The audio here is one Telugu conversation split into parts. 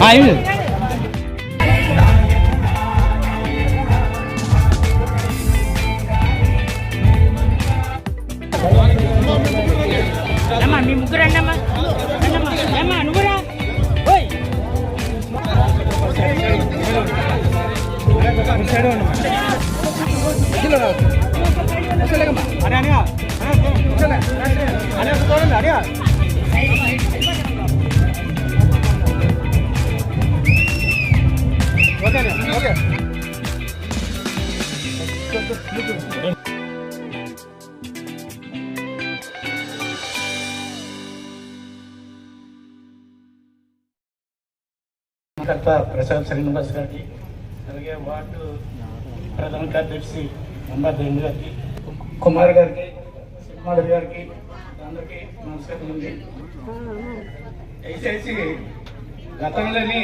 ஆ కర్త ప్రసాద్ శ్రీనివాస్ గారికి అలాగే వార్డు ప్రధాన కార్యదర్శి అంబాదేవి గారికి కుమార్ గారికి సింహాద్రి గారికి అందరికీ నమస్కారం అండి. దయచేసి గతంలోని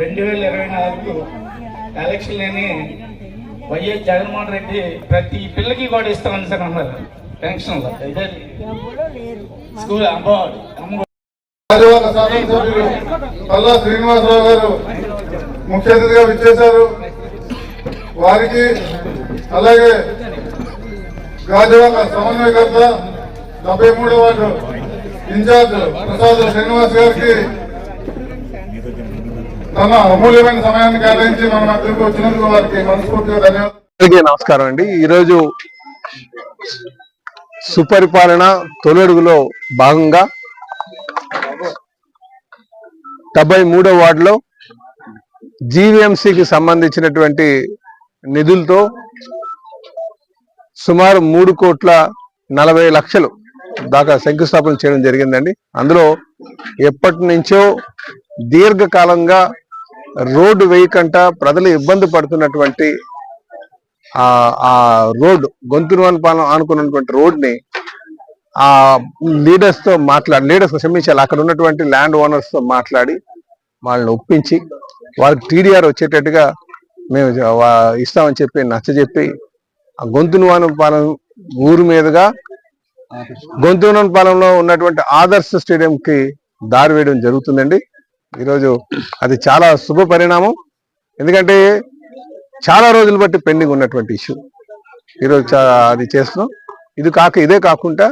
రెండు వేల ఇరవై నాలుగు ఎలక్షన్లోని వైఎస్ జగన్మోహన్ రెడ్డి ప్రతి పిల్లకి కూడా ఇస్తామని సార్ అన్నారు. పెన్షన్లో స్కూల్ అమ్మ శాసనసభ్యులు పల్లా శ్రీనివాసరావు గారు ముఖ్య అతిథిగా విచ్చేశారు. వారికి అలాగే గాజువాక సమన్వయకర్త డెబ్బై మూడు వార్డు ఇన్ఛార్జ్ ప్రసాద్ శ్రీనివాస్ గారికి తన అమూల్యమైన సమయాన్ని కేటాయించి మన మధ్యకు వచ్చినందుకు వారికి మనస్ఫూర్తిగా ధన్యవాదాలు. నమస్కారం అండి. ఈరోజు సుపరిపాలన తొలడుగులో భాగంగా డెబ్బై మూడో వార్డులో జీవీఎంసీకి సంబంధించినటువంటి నిధులతో సుమారు మూడు కోట్ల నలభై లక్షలు దాకా శంకుస్థాపన చేయడం జరిగిందండి. అందులో ఎప్పటి నుంచో దీర్ఘకాలంగా రోడ్డు వేయకంట ప్రజలు ఇబ్బంది పడుతున్నటువంటి ఆ ఆ గొంతును పాలన ఆనుకున్నటువంటి రోడ్ని ఆ లీడర్స్తో మాట్లాడి లీడర్స్ క్షమించాలి. అక్కడ ఉన్నటువంటి ల్యాండ్ ఓనర్స్తో మాట్లాడి వాళ్ళని ఒప్పించి వాళ్ళకి టీడీఆర్ వచ్చేటట్టుగా మేము ఇస్తామని చెప్పి ఇస్తామని చెప్పి నచ్చజెప్పి ఆ గొంతును పాలెం ఊరు మీదుగా గొంతును పాలెంలో ఉన్నటువంటి ఆదర్శ స్టేడియంకి దారి వేయడం జరుగుతుందండి. ఈరోజు అది చాలా శుభ పరిణామం. ఎందుకంటే చాలా రోజులు బట్టి పెండింగ్ ఉన్నటువంటి ఇష్యూ. ఈరోజు అది చేస్తున్నాం. ఇది కాక ఇదే కాకుండా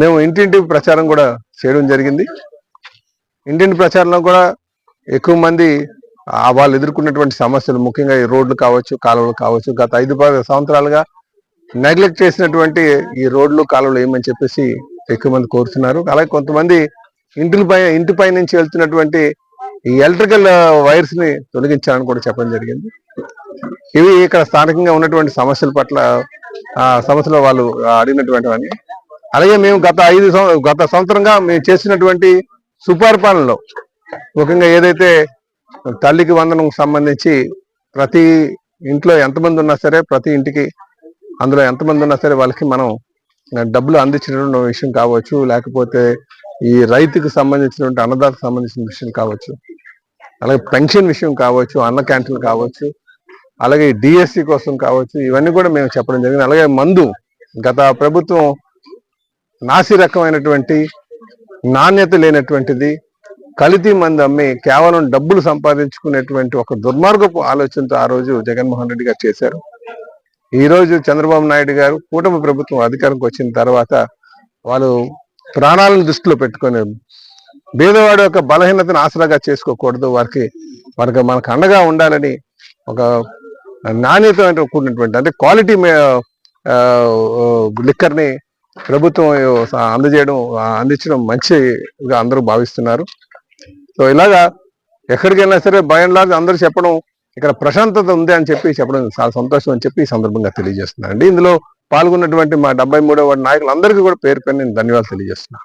మేము ఇంటింటి ప్రచారం కూడా చేయడం జరిగింది. ఇంటింటి ప్రచారంలో కూడా ఎక్కువ మంది వాళ్ళు ఎదుర్కొన్నటువంటి సమస్యలు ముఖ్యంగా ఈ రోడ్లు కావచ్చు కాలువలు కావచ్చు గత ఐదు పది సంవత్సరాలుగా నెగ్లెక్ట్ చేసినటువంటి ఈ రోడ్లు కాలువలు ఏమని చెప్పేసి ఎక్కువ మంది కోరుతున్నారు. అలాగే కొంతమంది ఇంటిపై ఇంటిపై నుంచి వెళ్తున్నటువంటి ఈ ఎలక్ట్రికల్ వైర్స్ని తొలగించాలని కూడా చెప్పడం జరిగింది. ఇవి ఇక్కడ స్థానికంగా ఉన్నటువంటి సమస్యల పట్ల ఆ సమస్యలు వాళ్ళు అడిగినటువంటివన్నీ. అలాగే మేము గత ఐదు గత సంవత్సరంగా మేము చేసినటువంటి సుపరిపాలనలో ముఖ్యంగా ఏదైతే తల్లికి వందనం సంబంధించి ప్రతి ఇంట్లో ఎంతమంది ఉన్నా సరే ప్రతి ఇంటికి అందులో ఎంతమంది ఉన్నా సరే వాళ్ళకి మనం డబ్బులు అందించినటువంటి విషయం కావచ్చు లేకపోతే ఈ రైతుకు సంబంధించినటువంటి అన్నదాతకు సంబంధించిన విషయం కావచ్చు అలాగే పెన్షన్ విషయం కావచ్చు అన్న క్యాంటీన్ కావచ్చు అలాగే డిఎస్సి కోసం కావచ్చు ఇవన్నీ కూడా మేము చెప్పడం జరిగింది. అలాగే మందు గత ప్రభుత్వం నాసి రకమైనటువంటి నాణ్యత లేనటువంటిది కలితీ మంది అమ్మి కేవలం డబ్బులు సంపాదించుకునేటువంటి ఒక దుర్మార్గపు ఆలోచనతో ఆ రోజు జగన్మోహన్ రెడ్డి గారు చేశారు. ఈ రోజు చంద్రబాబు నాయుడు గారు కూటమి ప్రభుత్వం అధికారంకి వచ్చిన తర్వాత వాళ్ళు ప్రాణాలను దృష్టిలో పెట్టుకొని బీదవాడు యొక్క బలహీనతను ఆసరాగా చేసుకోకూడదు. వారికి వారికి మనకు అండగా ఉండాలని ఒక నాణ్యత కూడినటువంటి అంటే క్వాలిటీ లిక్కర్ని ప్రభుత్వం అందజేయడం అందించడం మంచిగా అందరూ భావిస్తున్నారు. సో ఇలాగా ఎక్కడికి వెళ్ళినా సరే భయం లాగా అందరూ చెప్పడం ఇక్కడ ప్రశాంతత ఉంది అని చెప్పి చెప్పడం చాలా సంతోషం అని చెప్పి ఈ సందర్భంగా తెలియజేస్తున్నాను. అండి ఇందులో పాల్గొన్నటువంటి మా డెబ్బై మూడవ నాయకులందరికీ కూడా పేరు పేరు నేను ధన్యవాదాలు తెలియజేస్తున్నాను.